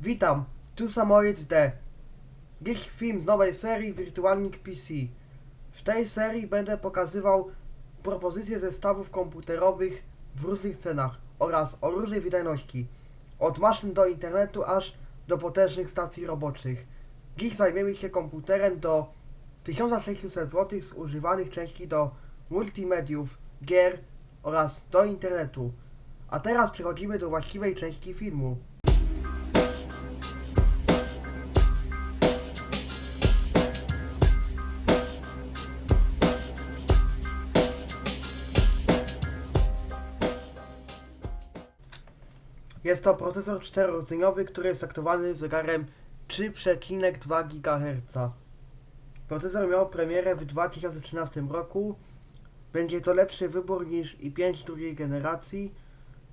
Witam, tu Samojedź D. Dziś film z nowej serii Wirtualnik PC. W tej serii będę pokazywał propozycje zestawów komputerowych w różnych cenach oraz o różnej wydajności. Od maszyn do internetu aż do potężnych stacji roboczych. Dziś zajmiemy się komputerem do 1600 zł z używanych części do multimediów, gier oraz do internetu. A teraz przechodzimy do właściwej części filmu. Jest to procesor czterordzeniowy, który jest taktowany zegarem 3,2 GHz. Procesor miał premierę w 2013 roku. Będzie to lepszy wybór niż i5 drugiej generacji,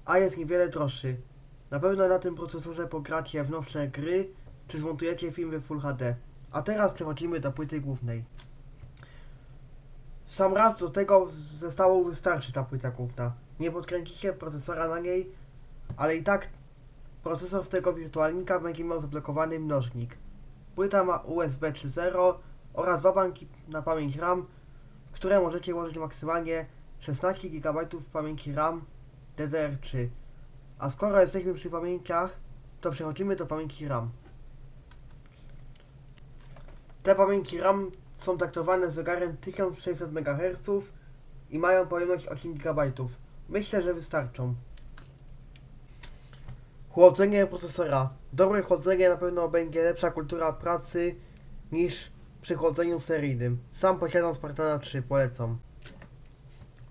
a jest niewiele droższy. Na pewno na tym procesorze pogracie w nowsze gry, czy zmontujecie filmy Full HD. A teraz przechodzimy do płyty głównej. Sam raz do tego zestawu wystarczy ta płyta główna. Nie podkręcicie procesora na niej, ale i tak procesor z tego wirtualnika będzie miał zablokowany mnożnik. Płyta ma USB 3.0 oraz dwa banki na pamięć RAM, które możecie włożyć maksymalnie 16 GB pamięci RAM DDR3. A skoro jesteśmy przy pamięciach, to przechodzimy do pamięci RAM. Te pamięci RAM są taktowane zegarem 1600 MHz i mają pojemność 8 GB. Myślę, że wystarczą. Chłodzenie procesora. Dobre chłodzenie na pewno będzie lepsza kultura pracy niż przy chłodzeniu seryjnym. Sam posiadam Spartana 3, polecam.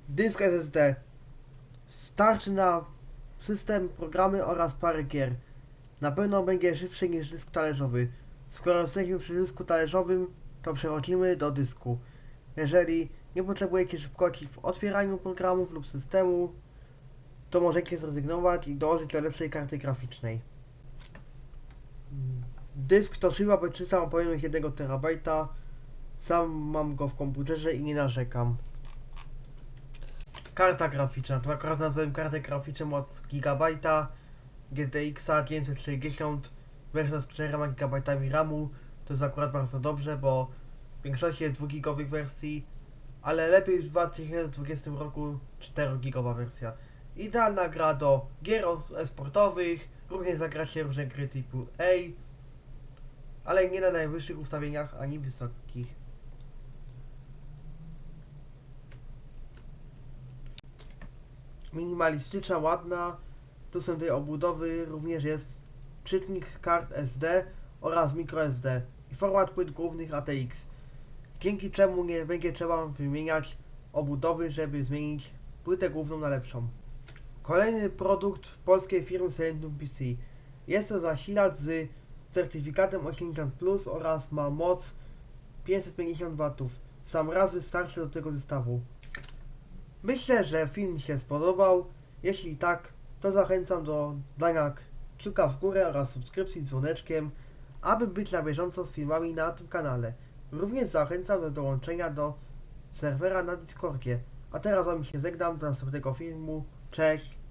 Dysk SSD. Starczy na system, programy oraz parę gier. Na pewno będzie szybszy niż dysk talerzowy. Skoro jesteśmy przy dysku talerzowym, to przechodzimy do dysku. Jeżeli nie potrzebujecie szybkości w otwieraniu programów lub systemu, to możecie zrezygnować i dołożyć do lepszej karty graficznej. Dysk to Toshiba B300 ma pojemność 1 TB. Sam mam go w komputerze i nie narzekam. Karta graficzna. To akurat nazwałem kartę graficzną od GB GTX 960 wersja z 4 GB RAMu. To jest akurat bardzo dobrze, bo w większości jest 2 gigowych wersji, ale lepiej w 2020 roku 4 gigowa wersja. Idealna gra do gier e-sportowych, również zagracie różne gry typu A, ale nie na najwyższych ustawieniach ani wysokich. Minimalistyczna, ładna. Tu są tej obudowy, również jest czytnik kart SD oraz microSD i format płyt głównych ATX. Dzięki czemu nie będzie trzeba wymieniać obudowy, żeby zmienić płytę główną na lepszą. Kolejny produkt polskiej firmy Silentium PC. Jest to zasilacz z certyfikatem 80 Plus oraz ma moc 550 W. Sam raz wystarczy do tego zestawu. Myślę, że film się spodobał. Jeśli tak, to zachęcam do dania kciuka w górę oraz subskrypcji z dzwoneczkiem, aby być na bieżąco z filmami na tym kanale. Również zachęcam do dołączenia do serwera na Discordzie. A teraz wam się żegnam do następnego filmu. Cześć!